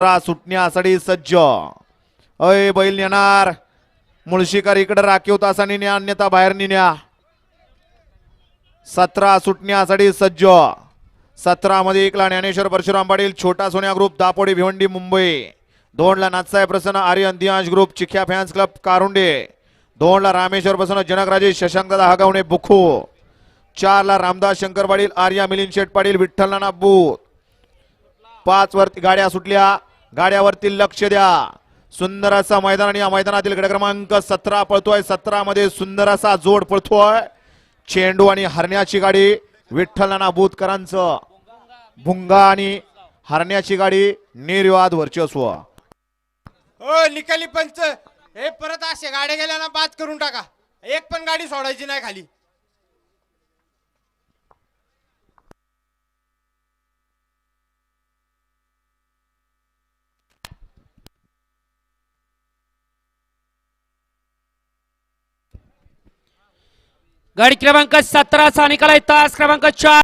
सतरा सुटण्यासाठी सज्ज. अय बैल नेणार. मुळशीकर इकडे राखीव तासाने न्या अन्यथा बाहेर निन्या सतरा सुटण्यासाठी सज्ज. सतरा मध्ये एकला ज्ञानेश्वर परशुराम पाटील छोटा सोन्या ग्रुप दापोडी भिवंडी मुंबई. दोनला नाथसाहेब प्रसन्न Aryan Diyansh group Chikhya fans club Karunde. दोनला रामेश्वर प्रसन्न जनकराजे शशांक दादा बुखू. चारला रामदास शंकर पाटील आर्या मिलिंद शेठ पाटील विठ्ठल नाना बूत पाच वरती गाड्या सुटल्या. गाड्यावरती लक्ष द्या. सुंदर असा मैदान आणि या मैदानातील गड क्रमांक सतरा पळतोय. सतरा मध्ये सुंदर असा जोड पळतोय. चेंडू आणि हरण्याची गाडी विठ्ठल नाना बुतकरांचं. भुंगा आणि हरण्याची गाडी निर्वाद वर्चस्व. हो निकाली पंच. हे परत असे गाड्या गेल्या ना बाद करून टाका. एक पण गाडी सोडायची नाही खाली. गाडी क्रमांक सतराचा निकाल आहे. तास क्रमांक चार.